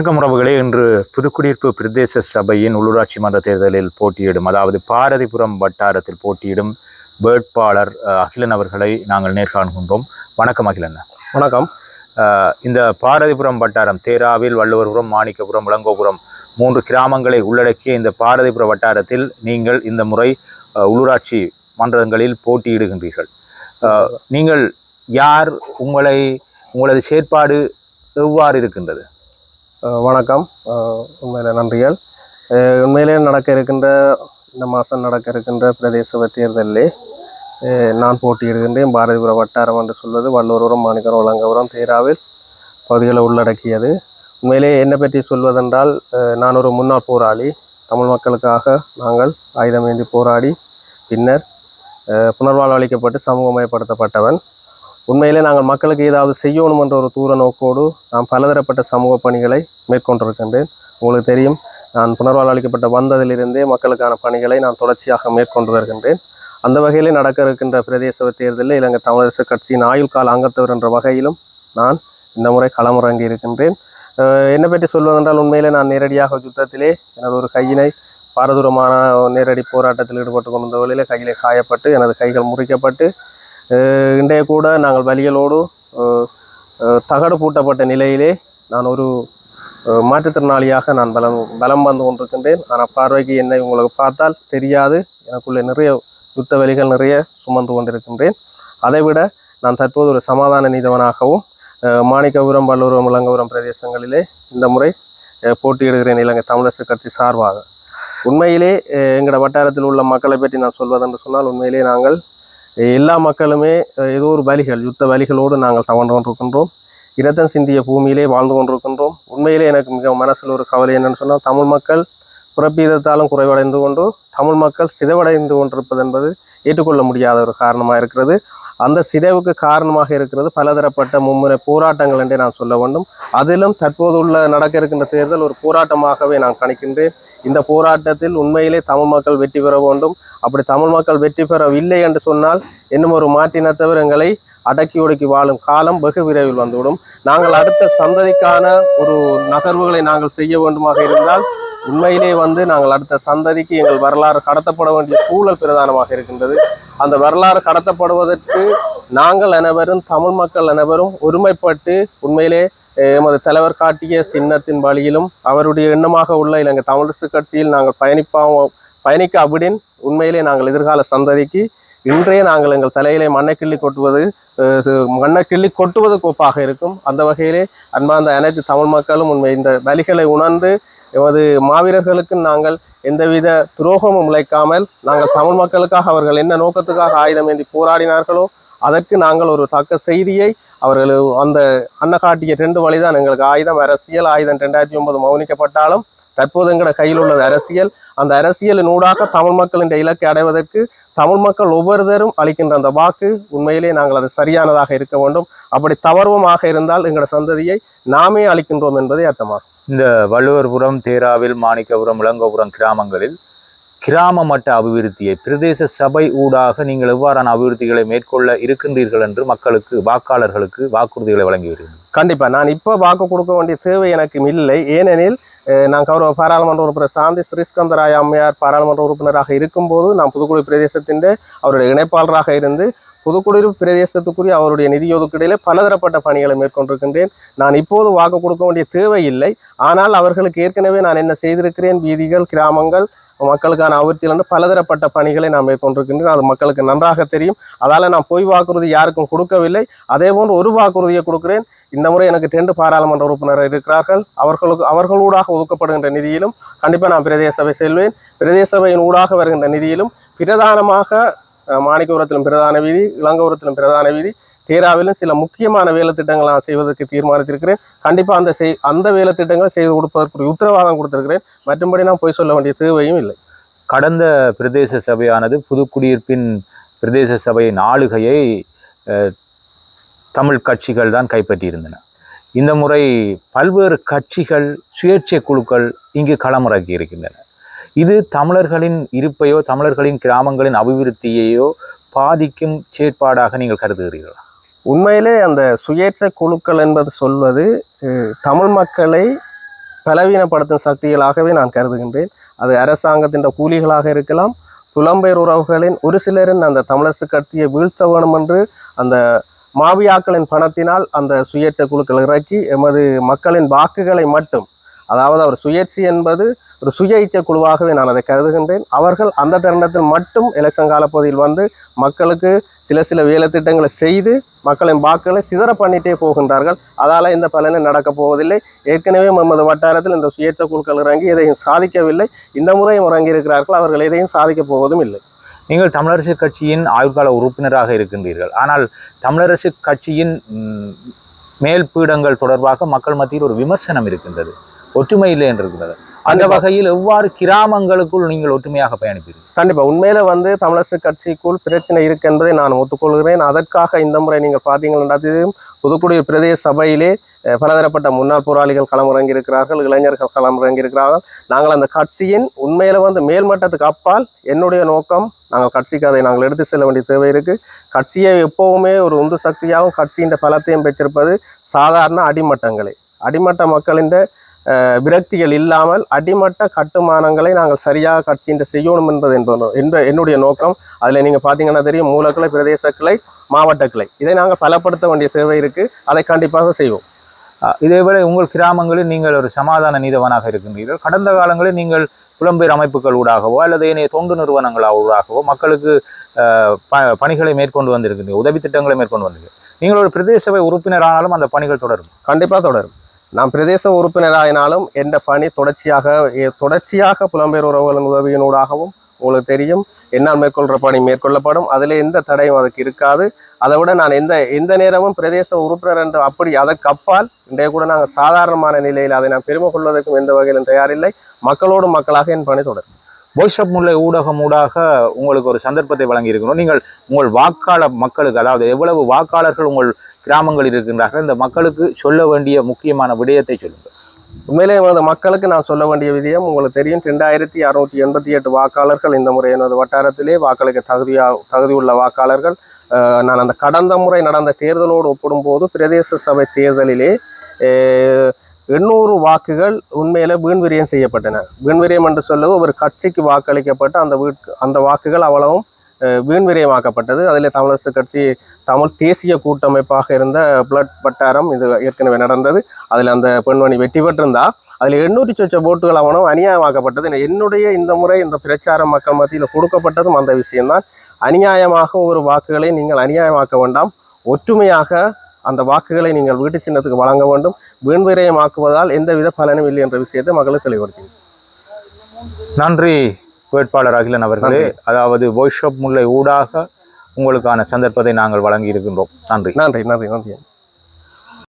வணக்கம் உறவுகளே. இன்று புதுக்குடியிருப்பு பிரதேச சபையின் உள்ளூராட்சி மன்ற தேர்தலில் போட்டியிடும் அதாவது பாரதிபுரம் வட்டாரத்தில் போட்டியிடும் வேட்பாளர் அகிலன் அவர்களை நாங்கள் நேர்காணுகின்றோம் வணக்கம் அகிலன். வணக்கம். இந்த பாரதிபுரம் வட்டாரம் தேராவில் வள்ளுவர்புரம் மாணிக்கபுரம் இளங்கோபுரம் மூன்று கிராமங்களை உள்ளடக்கிய இந்த பாரதிபுர வட்டாரத்தில் நீங்கள் இந்த முறை உள்ளூராட்சி மன்றங்களில் போட்டியிடுகின்றீர்கள். நீங்கள் யார் உங்களை உங்களது செயற்பாடு எவ்வாறு இருக்கின்றது? வணக்கம். உண்மையில் நன்றிகள். உண்மையிலே நடக்க இருக்கின்ற இந்த மாதம் நடக்க இருக்கின்ற பிரதேச தேர்தலில் தேர்தலிலே நான் போட்டியிடுகின்றேன். பாரதிபுர வட்டாரம் என்று சொல்வது வல்லூரம் மாணிக்கரம் வழங்கபுரம் தேராவில் பகுதிகளை உள்ளடக்கியது. உண்மையிலே என்னை பற்றி சொல்வதென்றால் நான் ஒரு முன்னாள் போராளி. தமிழ் மக்களுக்காக நாங்கள் ஆயுதமேந்தி போராடி பின்னர் அஹ் புனர்வாழ்வு அளிக்கப்பட்டு சமூகமயப்படுத்தப்பட்டவன். உண்மையிலே நாங்கள் மக்களுக்கு ஏதாவது செய்யணும் என்ற ஒரு தூர நோக்கோடு நான் பலதரப்பட்ட சமூக பணிகளை மேற்கொண்டிருக்கின்றேன். உங்களுக்கு தெரியும் நான் புனர்வாழ் அளிக்கப்பட்ட வந்ததிலிருந்தே மக்களுக்கான பணிகளை நான் தொடர்ச்சியாக மேற்கொண்டு வருகின்றேன். அந்த வகையிலே நடக்க இருக்கின்ற பிரதேச தேர்தலில் இலங்கை தமிழரசு கட்சியின் ஆயுள் கால அங்கத்தவர் என்ற வகையிலும் நான் இந்த முறை களமிறங்கி இருக்கின்றேன். என்னை பற்றி சொல்வதென்றால் உண்மையிலே நான் நேரடியாக யுத்தத்திலே எனது ஒரு கையினை பாரதூரமான நேரடி போராட்டத்தில் ஈடுபட்டு கொண்டிருந்த வழியில் கையிலே காயப்பட்டு எனது கைகள் முறிக்கப்பட்டு இன்றைய கூட நாங்கள் வலிகளோடு தகடு பூட்டப்பட்ட நிலையிலே நான் ஒரு மாற்றுத்திறனாளியாக நான் பலம் பலம் வந்து கொண்டிருக்கின்றேன். ஆனால் பார்வைக்கு என்னை உங்களுக்கு பார்த்தால் தெரியாது. எனக்குள்ளே நிறைய யுத்த வழிகள் நிறைய சுமந்து கொண்டிருக்கின்றேன். அதைவிட நான் தற்போது ஒரு சமாதான நீதவனாகவும் மாணிக்கபுரம் வல்லூரம் இளங்கபுரம் பிரதேசங்களிலே இந்த முறை போட்டியிடுகிறேன் இலங்கை தமிழரசு கட்சி சார்பாக. உண்மையிலே எங்களோட வட்டாரத்தில் உள்ள மக்களை பற்றி நான் சொல்வதென்று சொன்னால் உண்மையிலே நாங்கள் எல்லா மக்களுமே ஏதோ ஒரு வலிகள் யுத்த வலிகளோடு நாங்கள் தவண்டு கொண்டிருக்கின்றோம். இரத்தம் சிந்திய பூமியிலே வாழ்ந்து கொண்டிருக்கின்றோம். உண்மையிலே எனக்கு மிக மனசில் ஒரு கவலை என்னன்னு சொன்னால் தமிழ் மக்கள் புறப்பீதத்தாலும் குறைவடைந்து கொண்டு தமிழ் மக்கள் சிதைவடைந்து கொண்டிருப்பது என்பது ஏற்றுக்கொள்ள முடியாத ஒரு காரணமாக இருக்கிறது. அந்த சிதைவுக்கு காரணமாக இருக்கிறது பலதரப்பட்ட மும்முறை போராட்டங்கள் என்றே நான் சொல்ல வேண்டும். அதிலும் தற்போது உள்ள நடக்க இருக்கின்ற தேர்தல் ஒரு போராட்டமாகவே நான் கணிக்கின்றேன். இந்த போராட்டத்தில் உண்மையிலே தமிழ் மக்கள் வெற்றி பெற வேண்டும். அப்படி தமிழ் மக்கள் வெற்றி பெறவில்லை என்று சொன்னால் இன்னும் ஒரு மாற்றினத்தவர் எங்களை அடக்கி ஒடுக்கி வாழும் காலம் வெகு விரைவில் வந்துவிடும். நாங்கள் அடுத்த சந்ததிக்கான ஒரு நகர்வுகளை நாங்கள் செய்ய வேண்டுமாக இருந்தால் உண்மையிலே வந்து நாங்கள் அடுத்த சந்ததிக்கு எங்கள் வரலாறு கடத்தப்பட வேண்டிய சூழல் பிரதானமாக இருக்கின்றது. அந்த வரலாறு கடத்தப்படுவதற்கு நாங்கள் அனைவரும் தமிழ் மக்கள் அனைவரும் ஒருமைப்பட்டு உண்மையிலே எமது தலைவர் காட்டிய சின்னத்தின் வழியிலும் அவருடைய எண்ணமாக உள்ள இலங்கை தமிழரசு கட்சியில் நாங்கள் பயணிப்பா பயணிக்க அப்படின் உண்மையிலே நாங்கள் எதிர்கால சந்ததிக்கு இன்றைய நாங்கள் எங்கள் தலையிலே மண்ணை கிள்ளி கொட்டுவது மண்ணை கிள்ளி கொட்டுவது கோப்பாக இருக்கும். அந்த வகையிலே அன்பார்ந்த அனைத்து தமிழ் மக்களும் உண்மை இந்த வலிகளை உணர்ந்து எமது மாவீரர்களுக்கு நாங்கள் எந்தவித துரோகமும் உழைக்காமல் நாங்கள் தமிழ் மக்களுக்காக அவர்கள் என்ன நோக்கத்துக்காக ஆயுதம் ஏந்தி போராடினார்களோ அதற்கு நாங்கள் ஒரு தக்க செய்தியை அவர்கள் அந்த அன்ன காட்டிய ரெண்டு வழிதான் எங்களுக்கு ஆயுதம். அரசியல் ஆயுதம் ரெண்டாயிரத்தி ஒன்பது மௌனிக்கப்பட்டாலும் தற்போது எங்களோட கையில் உள்ளது அரசியல். அந்த அரசியலின் ஊடாக தமிழ் மக்களின் இலக்கை அடைவதற்கு தமிழ் மக்கள் ஒவ்வொருத்தரும் அளிக்கின்ற அந்த வாக்கு உண்மையிலே நாங்கள் அது சரியானதாக இருக்க வேண்டும். அப்படி தவறுவமாக இருந்தால் எங்களோட சந்ததியை நாமே அளிக்கின்றோம் என்பதை அர்த்தமாகும் இந்த வள்ளுவர்புரம் தேராவில் மாணிக்கபுரம் இளங்கோபுரம் கிராமங்களில் கிராம மட்ட அபிவிருத்தியை பிரதேச சபை ஊடாக நீங்கள் எவ்வாறான அபிவிருத்திகளை மேற்கொள்ள இருக்கின்றீர்கள் என்று மக்களுக்கு வாக்காளர்களுக்கு வாக்குறுதிகளை வழங்குகிறீர்கள் கண்டிப்பாக நான் இப்போ வாக்கு கொடுக்க வேண்டிய தேவை எனக்கு இல்லை. ஏனெனில் நான் கௌரவ பாராளுமன்ற உறுப்பினர் சாந்தி ஸ்ரீஸ்கந்தராய அம்மையார் பாராளுமன்ற உறுப்பினராக இருக்கும்போது நான் புதுக்குடி பிரதேசத்தின் அவருடைய இணைப்பாளராக இருந்து புதுக்குடியிருப்பு பிரதேசத்துக்குரிய அவருடைய நிதி ஒதுக்கீட்டிலே பலதரப்பட்ட பணிகளை மேற்கொண்டிருக்கின்றேன். நான் இப்போது வாக்கு கொடுக்க வேண்டிய தேவை இல்லை ஆனால் அவர்களுக்கு ஏற்கனவே நான் என்ன செய்திருக்கிறேன் வீதிகள் கிராமங்கள் மக்களுக்கான அபிவிருத்தியில் வந்து பலதரப்பட்ட பணிகளை நான் மேற்கொண்டிருக்கின்றேன். அது மக்களுக்கு நன்றாக தெரியும். அதால் நான் பொய் வாக்குறுதி யாருக்கும் கொடுக்கவில்லை. அதே போன்று ஒரு வாக்குறுதியை கொடுக்கிறேன். இந்த முறை எனக்கு ரெண்டு பாராளுமன்ற உறுப்பினர் இருக்கிறார்கள். அவர்களுக்கு அவர்களூடாக ஒதுக்கப்படுகின்ற நிதியிலும் கண்டிப்பாக நான் பிரதேச சபை செல்வேன். பிரதேச சபையின் ஊடாக வருகின்ற நிதியிலும் பிரதானமாக மாணிக்கபுரத்திலும் பிரதான வீதி இளங்கபுரத்திலும் பிரதான வீதி. தேராவிலும் சில முக்கியமான வேலை திட்டங்களை நான் செய்வதற்கு தீர்மானித்திருக்கிறேன். கண்டிப்பாக அந்த செய் அந்த வேலை செய்து கொடுப்பதற்கு உத்தரவாதம் கொடுத்திருக்கிறேன். மற்றும்படி நான் போய் சொல்ல வேண்டிய தேவையும் இல்லை. கடந்த பிரதேச சபையானது புதுக்குடியிருப்பின் பிரதேச சபையின் ஆளுகையை தமிழ் கட்சிகள் தான் கைப்பற்றியிருந்தன. இந்த முறை பல்வேறு கட்சிகள் சுயேட்சை குழுக்கள் இங்கு களமிறக்கி இருக்கின்றன இது தமிழர்களின் இருப்பையோ தமிழர்களின் கிராமங்களின் அபிவிருத்தியையோ பாதிக்கும் செயற்பாடாக நீங்கள் கருதுகிறீர்களா? உண்மையிலே அந்த சுயேட்சை குழுக்கள் என்பது சொல்வது தமிழ் மக்களை பலவீனப்படுத்தும் சக்திகளாகவே நான் கருதுகின்றேன். அது அரசாங்கத்தின் கூலிகளாக இருக்கலாம் புலம்பெயர் உறவுகளின் ஒரு சிலரின் அந்த தமிழரசு கட்சியை வீழ்த்த வேணும் என்று அந்த மாவியாக்களின் பணத்தினால் அந்த சுயேட்சை குழுக்கள் இறக்கி எமது மக்களின் வாக்குகளை மட்டும் அதாவது அவர் சுயேட்சை என்பது ஒரு சுய இச்சை குழுவாகவே நான் அதை கருதுகின்றேன். அவர்கள் அந்த தருணத்தில் மட்டும் எலெக்ஷன் காலப்பகுதியில் வந்து மக்களுக்கு சில சில வேலை திட்டங்களை செய்து மக்களின் வாக்குகளை சிதற பண்ணிட்டே போகின்றார்கள். அதால் இந்த பலனை நடக்கப் போவதில்லை. ஏற்கனவே நமது வட்டாரத்தில் இந்த சுயேட்சை குழுக்கள் இறங்கி எதையும் சாதிக்கவில்லை. இந்த முறையும் இறங்கியிருக்கிறார்கள் அவர்கள் எதையும் சாதிக்கப் போவதும் இல்லை. நீங்கள் தமிழரசு கட்சியின் ஆயுள்கால உறுப்பினராக இருக்கின்றீர்கள். ஆனால் தமிழரசு கட்சியின் மேல் பீடங்கள் தொடர்பாக மக்கள் மத்தியில் ஒரு விமர்சனம் இருக்கின்றது. ஒற்றுமை இல்லை என்று இருக்கிறது அந்த. வகையில் எவ்வாறு கிராமங்களுக்குள் நீங்கள் ஒற்றுமையாக பயணிப்பீர்கள்? கண்டிப்பா. உண்மையில வந்து தமிழரசு கட்சிக்குள் பிரச்சனை இருக்கு என்பதை நான் ஒத்துக்கொள்கிறேன். அதற்காக இந்த முறை நீங்கள் பார்த்தீங்கன்னா புதுக்குடி பிரதேச சபையிலே பலதரப்பட்ட முன்னாள் போராளிகள் களமிறங்கி இருக்கிறார்கள் இளைஞர்கள் களமிறங்கி இருக்கிறார்கள் நாங்கள் அந்த கட்சியின் உண்மையில வந்து மேல்மட்டத்துக்கு அப்பால் என்னுடைய நோக்கம் நாங்கள் கட்சிக்கு அதை நாங்கள் எடுத்து செல்ல வேண்டிய தேவை இருக்கு. கட்சியை எப்பவுமே ஒரு உந்து சக்தியாகவும் கட்சியின் பலத்தையும் பெற்றிருப்பது சாதாரண அடிமட்டங்களே. அடிமட்ட மக்களின் விரக்திகள் இல்லாமல் அடிமட்ட கட்டுமானங்களை நாங்கள் சரியாக கட்சியின் செய்யணும் என்பது என்பது- என்ப என்னுடைய நோக்கம். அதில் நீங்கள் பார்த்தீங்கன்னா தெரியும் மூலக்கிளை பிரதேச கிளை மாவட்ட கிளை. இதை நாங்கள் பலப்படுத்த வேண்டிய தேவை இருக்கு. அதை கண்டிப்பாக செய்வோம். இதேவேளை உங்கள் கிராமங்களில் நீங்கள் ஒரு சமாதான நீதவனாக இருக்கின்றீர்கள். கடந்த காலங்களில் நீங்கள் புலம்பெயர் அமைப்புகள் ஊடாகவோ அல்லது ஏனைய தொண்டு நிறுவனங்கள் ஊடாகவோ மக்களுக்கு ப- பணிகளை மேற்கொண்டு வந்திருக்கின்றீர்கள் உதவி திட்டங்களை மேற்கொண்டு வந்திருக்கீர்கள் நீங்கள் ஒரு பிரதேச உறுப்பினரானாலும் அந்த பணிகள் தொடரும். கண்டிப்பாக தொடரும். நாம் பிரதேச உறுப்பினராயினாலும் எந்த பணி தொடர்ச்சியாக தொடர்ச்சியாக புலம்பெயர் உறவுகளின் உதவியினூடாகவும் உங்களுக்கு தெரியும். என்னால் மேற்கொள்கிற பணி மேற்கொள்ளப்படும். அதில் எந்த தடையும் அதுக்கு இருக்காது. அதை விட நான் எந்த எந்த நேரமும் பிரதேச உறுப்பினர் என்று அப்படி அதற்கு அப்பால் இன்றைய கூட நாங்கள் சாதாரணமான நிலையில் அதை நான் பெருமை கொள்வதற்கும் எந்த வகையிலும் தயாரில்லை. மக்களோடு மக்களாக என் பணி தொடரும். வாட்ஸ்அப் முல்லை ஊடகம் ஊடாக உங்களுக்கு ஒரு சந்தர்ப்பத்தை வழங்கியிருக்கணும் நீங்கள் உங்கள் வாக்காளர் மக்களுக்கு அதாவது எவ்வளவு வாக்காளர்கள் உங்கள் கிராமங்களில் இருக்கின்றார்கள். இந்த மக்களுக்கு சொல்ல வேண்டிய முக்கியமான விடயத்தை சொல்லுங்கள். உண்மையிலே எனது மக்களுக்கு நான் சொல்ல வேண்டிய விதயம் உங்களுக்கு தெரியும். ரெண்டாயிரத்தி அறுநூற்றி எண்பத்தி எட்டு வாக்காளர்கள் இந்த முறை எனது வட்டாரத்திலே வாக்களிக்க தகுதியா தகுதியுள்ள வாக்காளர்கள். நான் அந்த கடந்த முறை நடந்த தேர்தலோடு ஒப்பிடும்போது பிரதேச சபை தேர்தலிலே எண்ணூறு வாக்குகள் உண்மையில வீண்விரியம் செய்யப்பட்டன. வீண்விரியம் என்று சொல்லவும் ஒரு கட்சிக்கு வாக்களிக்கப்பட்ட அந்த வீட் அந்த வாக்குகள் அவ்வளவும் வீண் விரயமாக்கப்பட்டது அதில் தமிழரசு கட்சி தமிழ் தேசிய கூட்டமைப்பாக இருந்த பிளட் வட்டாரம் இது ஏற்கனவே நடந்தது. அதில் அந்த பெண்மணி வெற்றி பெற்றிருந்தா. அதில் எண்ணூற்றி சொச்ச ஓட்டுகள் அவனும் அநியாயமாக்கப்பட்டது. என்னுடைய இந்த முறை இந்த பிரச்சாரம் மக்கள் மத்தியில் கொடுக்கப்பட்டதும் அந்த விஷயம்தான். அநியாயமாக ஒரு வாக்குகளை நீங்கள் அநியாயமாக்க வேண்டாம். ஒற்றுமையாக அந்த வாக்குகளை நீங்கள் வீட்டு சின்னத்துக்கு வழங்க வேண்டும். வீண்விரயமாக்குவதால் எந்தவித பலனும் இல்லை என்ற விஷயத்தை மக்களுக்கு தெளிவுபடுத்தி நன்றி. வேட்பாளர் அகிலன் அவர்களே. அதாவது வாட்ஸ்அப் முல்லை ஊடாக உங்களுக்கான சந்தர்ப்பத்தை நாங்கள் வழங்கி இருக்கின்றோம் நன்றி. நன்றி நன்றி நன்றி.